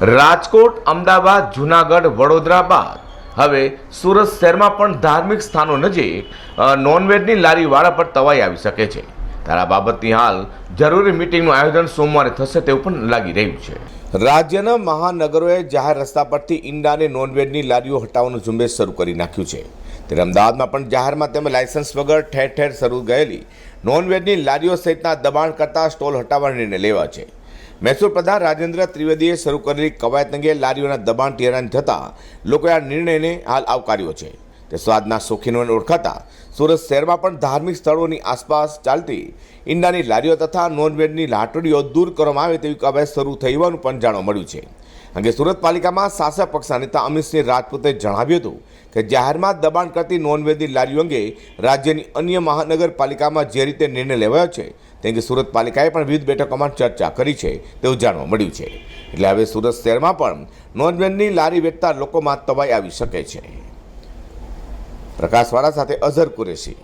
રાજકોટ, અમદાવાદ, જુનાગઢ, વડોદરા બાદ. હવે સુરત શહેરમાં પણ ધાર્મિક સ્થાનો નજીક નોનવેજની લારીવાળા પર તવાઈ આવી શકે છે. તારા બાબતની હાલ જરૂરી મિટિંગનું આયોજન સોમવારે થશે તેવું પણ લાગી રહ્યું છે. રાજ્યના મહાનગરોએ જાહેર રસ્તા પરથી ઈંડા અને નોનવેજની લારીઓ હટાવવાનું ઝુંબેશ શરૂ કરી નાખ્યું છે. ત્યારે અમદાવાદમાં પણ જાહેરમાં તેમજ લાયસન્સ વગર ઠેર ઠેર શરૂ ગયેલી નોનવેજની લારીઓ સહિતના દબાણ કરતા સ્ટોલ હટાવવા નિર્ણય લેવા છે. મહેસૂલ પ્રધાન રાજેન્દ્ર ત્રિવેદીએ શરૂ કરેલી કવાયત અંગે લારીઓના દબાણ હેરાન થતાં લોકોએ આ નિર્ણયને હાલ આવકાર્યો છે. તે સ્વાદના શોખીનોને ઓળખાતા સુરત શહેરમાં પણ ધાર્મિક સ્થળોની આસપાસ ચાલતી ઈંડાની લારીઓ તથા નોનવેજની લાટડીઓ દૂર કરવામાં આવે તેવી કવાયત શરૂ થઈ હોવાનું પણ જાણવા મળ્યું છે. અંગે સુરત પાલિકામાં શાસક પક્ષના નેતા અમિતસિંહ રાજપૂતે જણાવ્યું હતું કે જાહેરમાં દબાણ કરતી નોનવેજની લારીઓ અંગે રાજ્યની અન્ય મહાનગરપાલિકામાં જે રીતે નિર્ણય લેવાયો છે તે અંગે સુરત પાલિકાએ પણ વિવિધ બેઠકોમાં ચર્ચા કરી છે તેવું જાણવા મળ્યું છે. એટલે હવે સુરત શહેરમાં પણ નોનવેજની લારી વેચતા લોકોમાં તવાઈ આવી શકે છે. પ્રકાશવાળા સાથે અઝર કુરેશી.